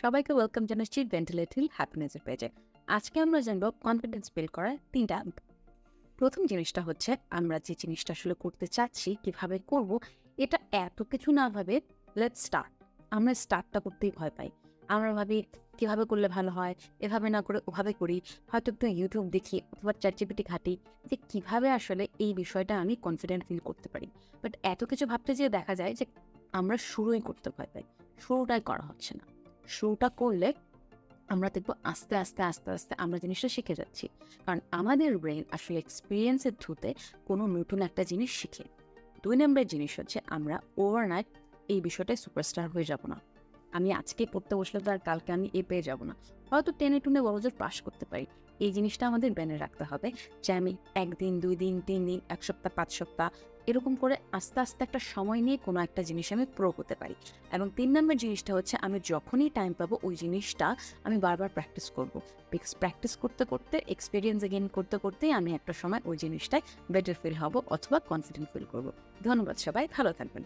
সবাইকে ওয়েলকাম জানাচ্ছি ভেন্টিলেটিভ হ্যাপিনেসের পেজে আজকে আমরা জানব কনফিডেন্স বিল্ড করার তিনটা প্রথম জিনিসটা হচ্ছে আমরা যে জিনিসটা আসলে করতে চাচ্ছি, কীভাবে করব, এটা এত কিছু না ভাবে লেট স্টার্ট আমরা স্টার্টটা করতেই ভয় পাই। আমরা ভাবি কীভাবে করলে ভালো হয়, এভাবে না করে ওভাবে করি। হয়তো একটু ইউটিউব দেখি অথবা চ্যাটজিপিটি ঘাটি যে কীভাবে আসলে এই বিষয়টা আমি কনফিডেন্ট ফিল করতে পারি। বাট এত কিছু ভাবতে যেয়ে দেখা যায় যে আমরা শুরুই করতে ভয় পাই। শুরুটাই করা হচ্ছে না। শুরুটা করলে আমরা দেখব আস্তে আস্তে আস্তে আস্তে আমরা জিনিসটা শিখে যাচ্ছি। কারণ আমাদের ব্রেন আসলে এক্সপিরিয়েন্সের থ্রুতে কোনো নতুন একটা জিনিস শিখে। দুই নম্বরের জিনিস হচ্ছে আমরা ওভারনাইট এই বিষয়টায় সুপারস্টার হয়ে যাব না। আমি আজকে পড়তে বসলে তো আর কালকে আমি এ পেয়ে যাব না। হয়তো টেনে টুনে বড়জোর পাশ করতে পারি। এই জিনিসটা আমাদের ব্রেনে রাখতে হবে যে আমি একদিন, দুই দিন, তিন দিন, এক সপ্তাহ, পাঁচ সপ্তাহ এরকম করে আস্তে আস্তে একটা সময় নিয়ে কোনো একটা জিনিস আমি প্রো হতে পারি। এবং তিন নম্বর জিনিসটা হচ্ছে আমি যখনই টাইম পাবো ওই জিনিসটা আমি বারবার প্র্যাকটিস করব। বিকজ প্র্যাকটিস করতে করতে এক্সপিরিয়েন্স গেইন করতে, করতেই আমি একটা সময় ওই জিনিসটায় বেটার ফিল হব অথবা কনফিডেন্ট ফিল করব। ধন্যবাদ সবাই, ভালো থাকবেন।